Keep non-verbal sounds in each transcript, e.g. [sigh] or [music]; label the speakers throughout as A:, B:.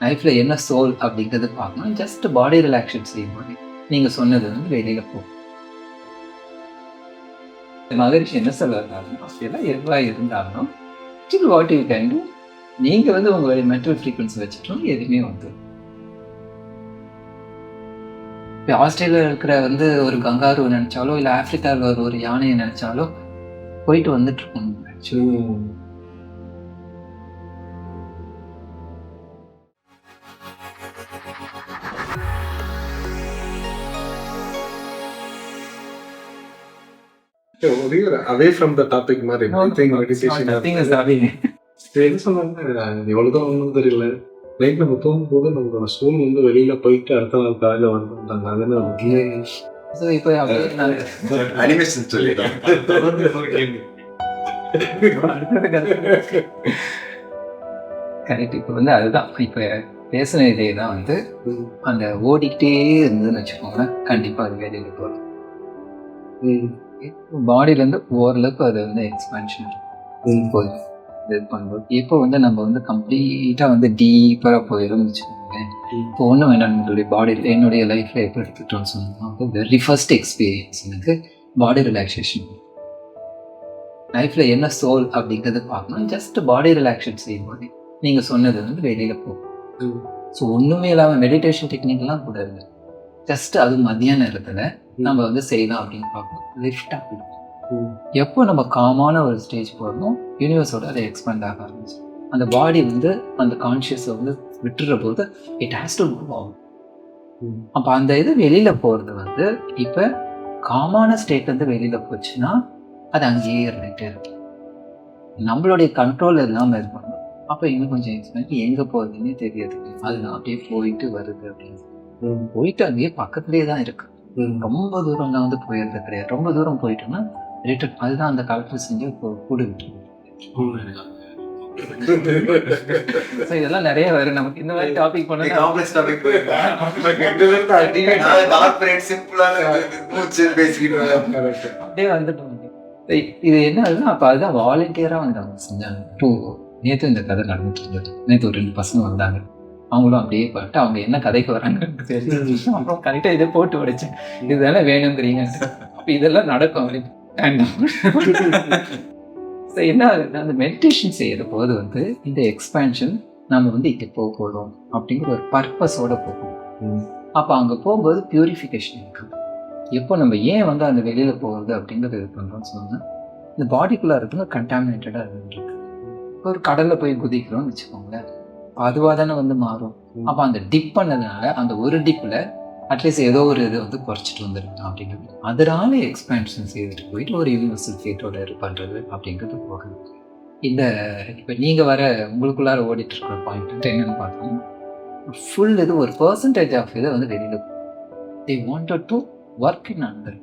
A: லைஃப்பில் என்ன சோல் அப்படிங்கிறது பார்க்கணும். ஜஸ்ட் பாடி ரிலாக்ஸேஷன் செய்யும்போது நீங்கள் சொன்னது வந்து வெளியில் போகும் மகரிஷி என்ன சொல்லுறாருன்னா அப்படியெல்லாம் எதுவாக இருந்தாலும் still what you can do நீங்கள் வந்து உங்களுடைய மென்டல் ஃப்ரீக்வன்சி வச்சுட்டோம் எதுவுமே வந்து. இப்போ ஆஸ்திரேலியாவில் இருக்கிற வந்து ஒரு கங்காரு நினைச்சாலோ இல்லை ஆப்பிரிக்காவில் ஒரு ஒரு யானையை நினைச்சாலோ போயிட்டு வந்துட்டு இருக்கணும். Actually
B: away from the topic மாதிரி மெடிடேஷன்
A: நத்திங் இஸ் ஹேவிங்
B: என்ன சொன்னாங்க எவ்வளவுதான் ஒன்றும் தெரியல. நைட் நம்ம தூங்கும் போது நம்மளோட சோல் வந்து வெளியில போயிட்டு அடுத்த நாள் காலையில வந்துட்டாங்க அது என்ன
A: இப்போ
C: அனிமேஷன் [laughs]
A: கரெக்ட் இப்போ வந்து அதுதான். இப்போ பேசின இதே தான் வந்து. அந்த ஓடிக்கிட்டே இருந்ததுன்னு வச்சுக்கோங்களேன். கண்டிப்பாக அது வெளியில் போகும்.
B: ம்.
A: பாடியிலேருந்து ஓரளவுக்கு அது வந்து எக்ஸ்பென்ஷன். போயிடும் இது பண்ணும்போது. இப்போ வந்து நம்ம வந்து கம்ப்ளீட்டாக வந்து டீப்பராக வச்சுக்கோங்களேன்.
B: ம்.
A: இப்போ ஒன்றும் வேண்டாம் நம்மளுடைய பாடியில் என்னுடைய லைஃப்பில் எப்போ எடுத்துக்கிட்டோம்னு சொன்னோம்னா வந்து வெரி ஃபர்ஸ்ட் எக்ஸ்பீரியன்ஸ் எனக்கு பாடி ரிலாக்ஸேஷன் லைஃப்பில் என்ன சோல் அப்படிங்கிறது பார்க்கணும். ஜஸ்ட் பாடி ரிலாக்ஸேஷன் செய்யும்போது நீங்கள் சொன்னது வந்து வெளியில் போகும். ஸோ ஒன்றுமே இல்லாமல் மெடிடேஷன் டெக்னிக்லாம் கூட இல்லை. ஜஸ்ட் அது மத்தியான நேரத்தில் நம்ம வந்து செய்யலாம் அப்படின்னு பார்க்கணும் லிஃப்டாக
B: ம்.
A: எப்போ நம்ம காமான ஒரு ஸ்டேஜ் போகிறோமோ யூனிவர்ஸோட அதை எக்ஸ்பேண்ட் ஆக ஆரம்பிச்சு அந்த பாடி வந்து அந்த கான்ஷியஸை வந்து விட்டுற போது இட் ஹேஸ் டு மூவ் ஆகும். அப்போ அந்த இது வெளியில் போகிறது வந்து இப்போ காமான ஸ்டேட் வந்து வெளியில் போச்சுன்னா அது அங்கேயே இருந்துகிட்டே இருக்கு நம்மளுடைய கண்ட்ரோல் இல்லாமல் இது பண்ணணும் அப்போ இன்னும் கொஞ்சம் எக்ஸ்பெண்ட் எங்கே போகுதுன்னே தெரியாது அதுதான் அப்படியே போயிட்டு வருது அப்படின்னு. போயிட்டு அங்கேயே பக்கத்துலேயே தான் இருக்கு
B: ம்.
A: ரொம்ப தூரம்லாம் வந்து போயிருது கிடையாது. ரொம்ப தூரம் போயிட்டோம்னா ரிட்டர்ன் அதுதான் அந்த காலத்தில் செஞ்ச கூடு ஸோ இதெல்லாம் நிறைய வரும். நமக்கு இந்த மாதிரி டாபிக் பண்ணா
C: காம்ப்ளெக்ஸ் டாபிக்.
A: அப்படியே வந்துட்டோம். இ- இது என்ன ஆகுதுன்னா அப்போ அதுதான் வாலண்டியராக வந்து அவங்க செஞ்சாங்க. டூ நேற்று இந்த கதை நடந்துட்டு இருந்தது. நேற்று ஒரு ரெண்டு பசங்க வந்தாங்க. அவங்களும் அப்படியே பண்ணிட்டு அவங்க என்ன கதைக்கு வராங்கன்னு தெரிஞ்சு அப்புறம் கரெக்டாக இதை போட்டு உடைச்சேன். இதெல்லாம் வேணுங்கிறீங்க அப்போ இதெல்லாம் நடக்கும் அப்படின்னு ஸோ என்ன அந்த மெடிடேஷன் செய்யற போது வந்து இந்த எக்ஸ்பேன்ஷன் நம்ம வந்து இங்கே போக போகிறோம் அப்படிங்கிற ஒரு பர்பஸோட போகணும்.
B: ம்.
A: அப்போ அங்கே போகும்போது பியூரிஃபிகேஷன் இருக்கு. எப்போ நம்ம ஏன் வந்து அந்த வெளியில் போகிறது அப்படிங்கிறது இது பண்ணுறோம்னு சொன்னால் இந்த பாடிக்குள்ளே இருக்குங்க கண்டாமினேட்டடாக இப்போ ஒரு கடலில் போய் குதிக்கிறோம்னு வச்சுக்கோங்களேன். அதுவாக தானே வந்து மாறும். அப்போ அந்த டிப் பண்ணதுனால அந்த ஒரு டிப்பில் அட்லீஸ்ட் ஏதோ ஒரு இது வந்து குறைச்சிட்டு வந்துருக்கு அப்படிங்கிறது அதனால எக்ஸ்பேன்ஷன் செய்துட்டு போயிட்டு ஒரு யூனிவர்சல் ஃபேட்டோட இது பண்ணுறது அப்படிங்கிறது போகுது. இந்த இப்போ நீங்கள் வர உங்களுக்குள்ளார ஓடிட்டு இருக்கிற பாயிண்ட் என்னன்னு பார்த்தோம்னா ஃபுல் இது ஒரு பர்சன்டேஜ் ஆஃப் இதை வந்து வெளியில் the wanted to work in under.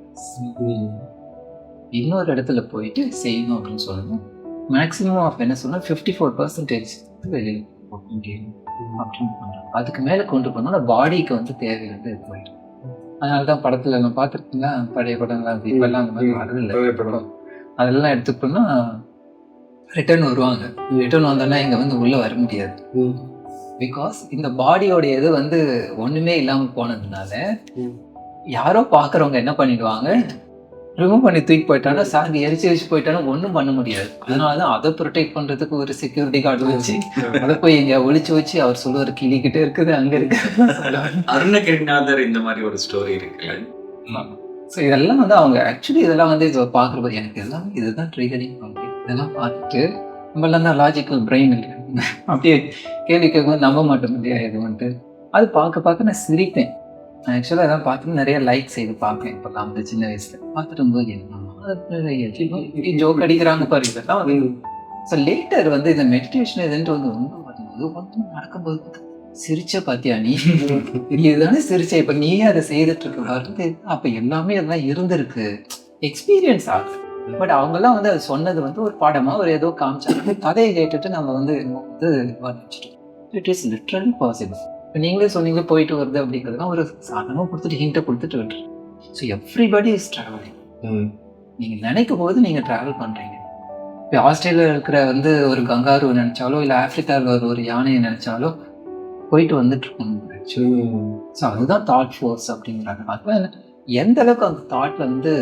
A: இன்னொரு இடத்துல போயிட்டு செய்யணும் அப்படின்னு சொல்லணும். மேக்ஸிமம் ஆஃப் என்ன சொன்னால் ஃபிஃப்டி ஃபோர் பர்சன்டேஜ் வெளியில் முடியும் அப்படின்னு பண்ணுறாங்க அதுக்கு மேலே கொண்டு போனோம்னா பாடிக்கு வந்து தேவை வந்து போயிடும். அதனால தான் படத்தில் நம்ம பார்த்துருக்கீங்களா? பழைய படம்லாம் இப்பெல்லாம் அந்த மாதிரி வரதில்லை. அதெல்லாம் எடுத்துக்கிட்டோம்னா ரிட்டர்ன் வருவாங்க. ரிட்டர்ன் வந்தோன்னா இங்கே வந்து உள்ளே வர முடியாது. பிகாஸ் இந்த பாடியோட இது வந்து ஒன்றுமே இல்லாமல் போனதுனால. யாரோ பார்க்குறவங்க என்ன பண்ணிடுவாங்க? ரிமூவ் பண்ணி தூக்கி போயிட்டானா சார்ந்து எரிச்சு எரிச்சு போயிட்டானா ஒன்றும் பண்ண முடியாது. அதனால தான் அதை ப்ரொடெக்ட் பண்ணுறதுக்கு ஒரு செக்யூரிட்டி கார்டு வச்சு அதை போய் இங்கே ஒளிச்சு வச்சு அவர் சொல்லுவார் கிளிக்கிட்டே இருக்குது அங்கே இருக்கு.
D: அருணகிரிநாதர் இந்த மாதிரி ஒரு ஸ்டோரி இருக்கு
A: ஸோ இதெல்லாம் வந்து அவங்க ஆக்சுவலி இதெல்லாம் வந்து இதை பார்க்குறப்ப எனக்கு எல்லாம் இதுதான் ட்ரிகரிங் பண்ணி இதெல்லாம் பார்த்துட்டு நம்மளாம் தான் லாஜிக்கல் பிரெயின் இல்லை அப்படியே கேள்வி கேட்கும்போது நம்ப மாட்டோம் இல்லையா இது வந்துட்டு? அது பார்க்க பார்க்க நான் சிரிப்பேன் ஆக்சுவலாக இதெல்லாம் பார்த்து நிறைய லைக் செய்து பார்ப்பேன். இப்போல்லாம் வந்து சின்ன வயசுல. பார்த்துட்டு போது என்ன ஜோக் அடிக்கிறாங்க பாரு இதெல்லாம் வந்து ஸோ லேட்டர் வந்து இந்த மெடிடேஷன் இதுன்ட்டு வந்து ரொம்ப பார்க்கும்போது ஒன்றும் நடக்கும்போது சிரிச்ச பாத்தியா நீ? [laughs] இதுதானே சிரிச்ச. இப்ப நீயே அதை செய்துட்டு இருக்க பாரு அப்ப எல்லாமே அதெல்லாம் இருந்திருக்கு. எக்ஸ்பீரியன்ஸ் ஆகுது. பட் அவங்கெல்லாம் வந்து அது சொன்னது வந்து ஒரு பாடமா ஒரு ஏதோ காமிச்சாங்க. கதையை கேட்டுட்டு நம்ம வந்து வந்து வர்ணிச்சிட்டோம். இட் இஸ் லிட்ரலி பாசிபிள் இப்போ நீங்களே சொன்னீங்க போயிட்டு வருது அப்படிங்கிறதுலாம் ஒரு சாதனமாக கொடுத்துட்டு ஹிண்ட்டை கொடுத்துட்டு விட்டுரு ஸோ எவ்ரிபடி இஸ் ட்ராவலிங். நீங்கள் நினைக்கும் போது நீங்கள் ட்ராவல் பண்ணுறீங்க இப்போ ஆஸ்திரேலியாவில் இருக்கிற வந்து ஒரு கங்காரு நினைச்சாலோ இல்லை ஆப்பிரிக்காவில் ஒரு ஒரு யானையை நினைச்சாலோ போயிட்டு வந்துட்டு இருக்கணும் ஸோ அதுதான் தாட் ஃபோர்ஸ் அப்படிங்கிறாங்க. அதுதான் எந்த அளவுக்கு அந்த தாட்டில் வந்து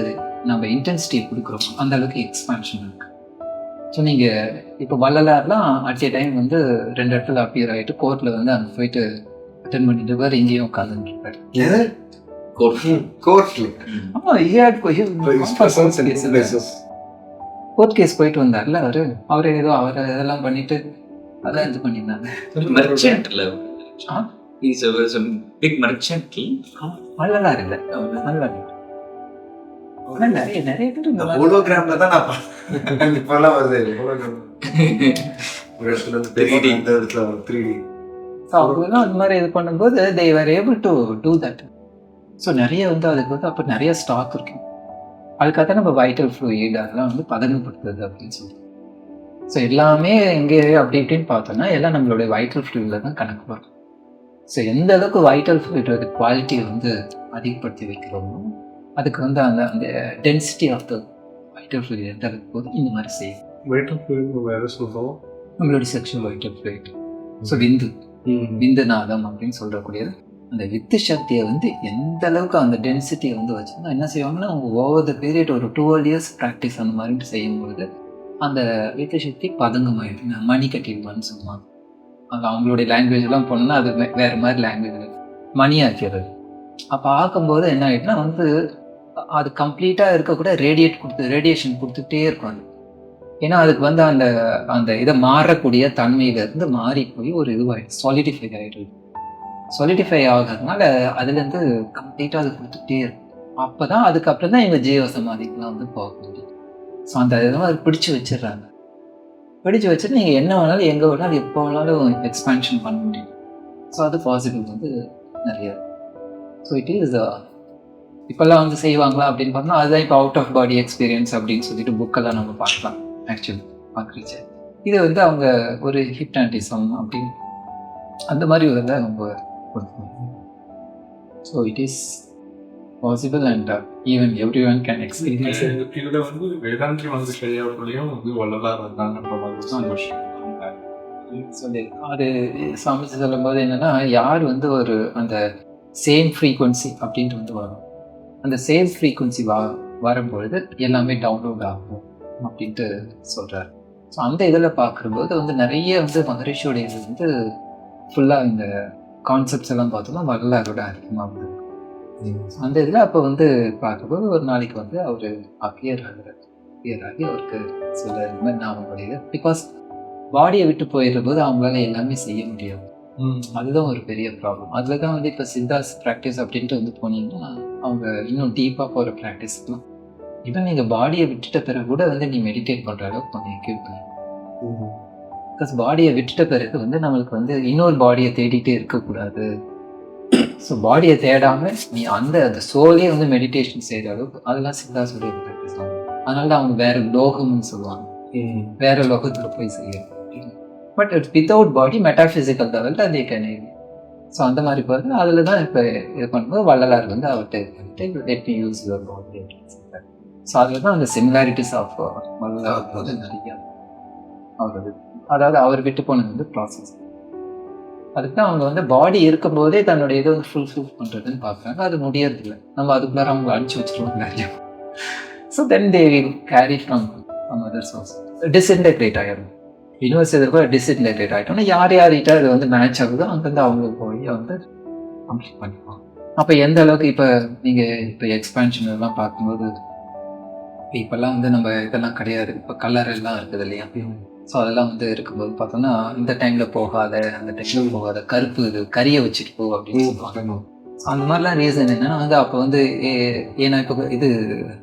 A: நம்ம இன்டென்சிட்டி கொடுக்குறோம் அந்த அளவுக்கு எக்ஸ்பான்ஷன் இருக்கு. ஸோ நீங்கள் இப்போ வள்ளலார்லாம் அட் ஏ டைம் வந்து ரெண்டு இடத்துல அப்பியர் ஆகிட்டு கோர்ட்டில் வந்து அங்கே போயிட்டு அட்டன் பண்ணிட்டு பேர் இங்கேயும் உட்காந்துருப்பாரு
C: எது? கோர்ட்ல
A: ஆமாம் கோர்ட் கேஸ் போயிட்டு வந்தார்ல அவரு. அவர் ஏதோ அவர் இதெல்லாம் பண்ணிட்டு அதான் இது பண்ணியிருந்தாங்க. நிறைய நிறைய பேர் இந்த
C: ஹோலோகிராம்ல தான் நான். இப்பெல்லாம் வருது ஹோலோகிராம் [laughs] ஒரு இடத்துல இருந்து பெரிய இந்த இடத்துல த்ரீ டி
A: ஸோ அவங்கெல்லாம் அந்த மாதிரி இது பண்ணும்போது they were able to do that so நிறைய வந்து அதுக்கு வந்து அப்போ நிறைய ஸ்டாக் இருக்கு. அதுக்காக தான் நம்ம வைட்டல் ஃப்ளூயிட் அதெல்லாம் வந்து பதங்கப்படுத்துறது அப்படின்னு சொல்லுவோம் ஸோ எல்லாமே எங்கே அப்படி இப்படின்னு பார்த்தோம்னா எல்லாம் நம்மளுடைய வைட்டல் ஃப்ளூயிடில் தான் கணக்கு வரும். ஸோ எந்த அளவுக்கு வைட்டல் ஃப்ளூயிடோட குவாலிட்டியை வந்து அதிகப்படுத்தி வைக்கிறோமோ அதுக்கு வந்து அந்த அந்த density of the vital fluid எந்த அளவுக்கு போதும் இந்த மாதிரி செய்யும்.
B: வெயிட் வேற சொல்றோம்.
A: நம்மளுடைய செக்ஷுவல் வைட்டல் ஃப்ளூயிட் ஸோ விந்து. விந்துநாதம் அப்படின்னு சொல்கிறக்கூடியது அந்த வித்து சக்தியை வந்து எந்த அளவுக்கு அந்த டென்சிட்டியை வந்து வச்சுருந்தா என்ன செய்வாங்கன்னா அவங்க ஓவர் த பீரியட் ஒரு டுவெல் இயர்ஸ் ப்ராக்டிஸ் அந்த மாதிரி செய்யும்போது அந்த வித்து சக்தி பதங்கமாயிடுங்க மணி கட்டிடுவான்னு சொல்லுவாங்க. அது அவங்களுடைய லாங்குவேஜ்லாம் போனோன்னா போனோம்னா அது வேறு மாதிரி லாங்குவேஜ் மணி ஆக்கிறது அப்போ ஆக்கும்போது என்ன ஆயிடுச்சுன்னா வந்து அது கம்ப்ளீட்டாக இருக்கக்கூட ரேடியேட் கொடுத்து ரேடியேஷன் கொடுத்துட்டே இருக்கும் அது. ஏன்னா அதுக்கு வந்து அந்த அந்த இதை மாறக்கூடிய தன்மையிலேருந்து மாறி போய் ஒரு இதுவாயிடும் சாலிடிஃபை ஆகிடுது சாலிடிஃபை ஆகிறதுனால அதுலேருந்து கம்ப்ளீட்டாக அது கொடுத்துட்டே இருக்கும் அப்போ தான் அதுக்கப்புறம் தான் எங்கள் ஜீவ சமாதிக்கெலாம் வந்து போக முடியும். ஸோ அந்த இதெல்லாம் அது பிடிச்சி வச்சிடுறாங்க. பிடிச்சி வச்சுட்டு நீங்கள் என்ன வேணாலும் எங்கே வேணாலும் எப்போ வேணாலும் எக்ஸ்பேன்ஷன் பண்ண முடியும். ஸோ அது பாசிபிள் வந்து நிறைய. ஸோ இட் இஸ் uh, இப்போல்லாம் வந்து செய்வாங்களா அப்படின்னு பார்த்தோம்னா அதுதான் இப்போ அவுட் ஆஃப் பாடி எக்ஸ்பீரியன்ஸ் அப்படின்னு சொல்லிட்டு புக்கெல்லாம் நம்ம பார்க்கலாம். ஆக்சுவலி பார்க்குறீங்க இது வந்து அவங்க ஒரு ஹிப்டாண்டிசம் அப்படின்னு அந்த மாதிரி இதை அவங்க so it is possible and even every one can experience
B: இதுல வந்து வேதாந்தி வந்து கையாளுலையும் வந்து வள்ளலார் வந்தாங்கன்ற மாதிரி தான் விஷயம்
A: சொல்லி அது சுவாமி சொல்லும்போது என்னன்னா யார் வந்து ஒரு அந்த சேம் ஃப்ரீக்குவன்சி அப்படின்ட்டு வந்து வரும். அந்த சேம் ஃப்ரீக்குவன்சி வா வரும்பொழுது எல்லாமே டவுன்லோட் ஆகும். அப்படின்ட்டு சொல்றாரு. ஸோ அந்த இதில் பார்க்கும்போது வந்து நிறைய வந்து மகரிஷியோட இது வந்து ஃபுல்லாக இந்த கான்செப்ட்ஸ் எல்லாம் பார்த்தோம்னா வரலாறோட அதிகமாக வந்து அந்த இதில் அப்போ வந்து பார்க்கும்போது ஒரு நாளைக்கு வந்து அவர் அப்பியர் ஆகுறாரு அப்பியர் ஆகி அவருக்கு சில இது மாதிரி ஞாபகம் பிகாஸ் பாடியை விட்டு போயிடுற போது அவங்களால எல்லாமே செய்ய முடியாது. அதுதான் ஒரு பெரிய ப்ராப்ளம் அதில் தான் வந்து இப்போ சித்தாஸ் ப்ராக்டிஸ் அப்படின்ட்டு வந்து போனீங்கன்னா அவங்க இன்னும் டீப்பாக போகிற ப்ராக்டிஸ் இவன் நீங்கள் பாடியை விட்டுட்ட பிறகு கூட வந்து நீ மெடிடேட் பண்ணுற அளவுக்கு கொஞ்சம் எக்யூப் பிகாஸ் பாடியை விட்டுட்ட பிறகு வந்து நம்மளுக்கு வந்து இன்னொரு பாடியை தேடிட்டே இருக்கக்கூடாது. ஸோ பாடியை தேடாம நீ அந்த அந்த சோலே வந்து மெடிடேஷன் செய்கிற அளவுக்கு அதெல்லாம் சித்தாஸுடைய ப்ராக்டிஸ் தான் அதனால தான் அவங்க வேற லோகம்னு சொல்லுவாங்க. வேற லோகத்துல போய் செய்யணும் but it's without body metaphysical லெவலில் அதே கேன் ஸோ அந்த மாதிரி பாருங்க அதில் தான் இப்போ இது பண்ணும்போது வள்ளலார் வந்து அவர்கிட்ட இது பண்ணிட்டு let use your body so அதில் தான் அந்த சிமிலாரிட்டிஸ் ஆஃப் வள்ளலார் வந்து நிறைய. அவரது அதாவது அவர் விட்டு போனது வந்து ப்ராசஸ் அதுக்கு தான் அவங்க வந்து பாடி இருக்கும்போதே தன்னுடைய இதை வந்து ஃபுல்ஃபில் பண்ணுறதுன்னு பார்க்குறாங்க. அது முடியறதில்லை. நம்ம அதுக்குள்ளார அவங்க அனுப்பிச்சு வச்சிருவோம் நிறைய. So then they carry from other source disintegrate ஆகிடும் யூனிவர்ஸ் எதிர்க்க டிஸ்இன்டெகிரேட் ஆகிட்டோம்னா யார் யார்கிட்ட அது வந்து மேட்ச் ஆகுதோ அங்கேருந்து அவங்க போய் வந்து கம்ப்ளீட் பண்ணிப்பாங்க அப்போ எந்த அளவுக்கு இப்போ நீங்கள் இப்போ எக்ஸ்பேன்ஷன் எல்லாம் பார்க்கும்போது இப்போல்லாம் வந்து நம்ம இதெல்லாம் கிடையாது. இப்போ கலர் எல்லாம் இருக்குது இல்லையா? ஸோ அதெல்லாம் வந்து இருக்கும்போது பார்த்தோம்னா இந்த டைமில் போகாத அந்த டைமில் போகாத கருப்பு இது கறியை வச்சுட்டு போ அப்படின்னு சொல்லுவாங்க. அந்த மாதிரிலாம் ரீசன் என்னன்னா வந்து அப்போ வந்து ஏ- ஏன்னா இப்போ இது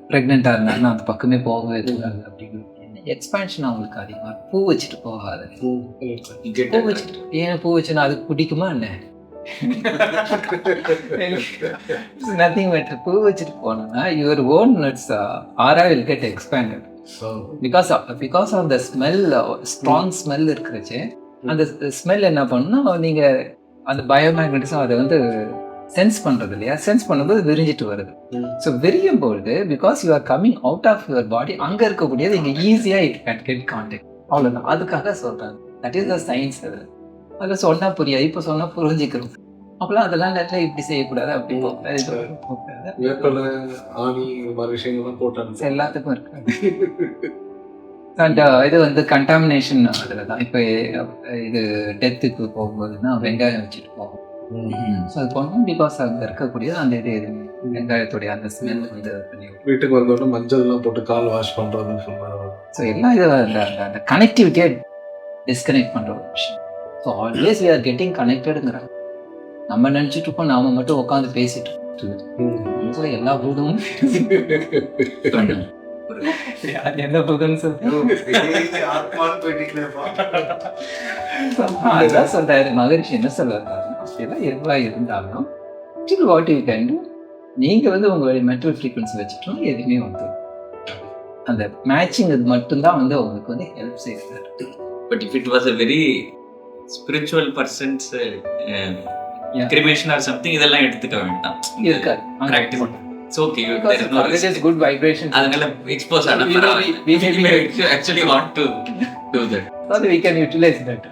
A: ப்ரெக்னெண்ட்டாக இருந்தாங்கன்னா அந்த பக்கமே போகவே இது அப்படின்னு. எக்ஸ்பேன்ஷன் அவங்களுக்கு அதிகமாக பூ வச்சுட்டு போகாத. பூ வச்சுட்டு ஏன் பூ வச்சுன்னா அதுக்கு பிடிக்குமா என்ன? நத்திங் மேட்டர் பூ வச்சுட்டு போனோம்னா your own nuts aura will get expanded because because of the smell strong smell இருக்கிறச்சு அந்த ஸ்மெல் என்ன பண்ணுன்னா நீங்க அந்த பயோமேக்னட்டிசம் அதை வந்து சென்ஸ் பண்றது இல்லையா? சென்ஸ் பண்ணும்போது விரிஞ்சிட்டு வருது. ஸோ விரியும் பொழுது because you are coming out of your body அங்க இருக்கக்கூடியது இங்க ஈஸியா இட் கேன் கெட் கான்டாக்ட் அவ்வளவுதான். அதுக்காக சொல்றாங்க. தட் இஸ் த சயின்ஸ் அது. அதில் சொன்னா புரியாது. இப்போ சொன்னா புரிஞ்சுக்கிறோம் அப்பெல்லாம் அதெல்லாம் நேரத்தில் இப்படி செய்யக்கூடாது அப்படி.
B: வேப்பலை ஆணி மாதிரி விஷயங்கள்லாம் போட்டாங்க.
A: எல்லாத்துக்கும் இருக்கு. அண்ட் இது வந்து கண்டாமினேஷன் அதில் தான் இப்போ இது டெத்துக்கு போகும்போதுன்னா வெங்காயம் வச்சுட்டு போகும். ஸோ அது போனோம் பிகாஸ் அங்கே இருக்கக்கூடிய அந்த இது வெங்காயத்துடைய அந்த ஸ்மெல் வந்து
B: வீட்டுக்கு வந்தோடனே மஞ்சள்லாம் போட்டு கால் வாஷ் பண்றதுன்னு சொன்னாங்க.
A: ஸோ எல்லாம் இது அந்த- அந்த கனெக்டிவிட்டியை டிஸ்கனெக்ட் பண்ணுற ஒரு விஷயம். So always we are getting கனெக்டடுங்கிறாங்க நம்ம நினச்சிட்டு இருக்கோம் நாம மட்டும் உட்காந்து பேசிட்டு எல்லா பூதமும் [laughs]
C: ஆத்மான்னு போயிட்டீங்களேப்பா [laughs]
A: அதான் சொல்றாரு மகரிஷி என்ன சொல்றாரு? அப்படியெல்லாம் எதுவா இருந்தாலும் still what you can do நீங்க வந்து உங்களுடைய மென்டல் ஃப்ரீக்வன்சி வச்சுட்டோம் எதுவுமே வந்து அந்த மேட்சிங் இது மட்டும்தான் வந்து உங்களுக்கு வந்து ஹெல்ப் செய்யுது.
D: But if it was a very spiritual persons
A: Yeah.
D: Cremation or something இதெல்லாம் எடுத்துக்க வேண்டாம்.
A: இருக்காது.
D: Practice. It's okay
A: is good vibration
D: அதனால எக்ஸ்போஸ் ஆன actually want to do that
A: we can utilize that.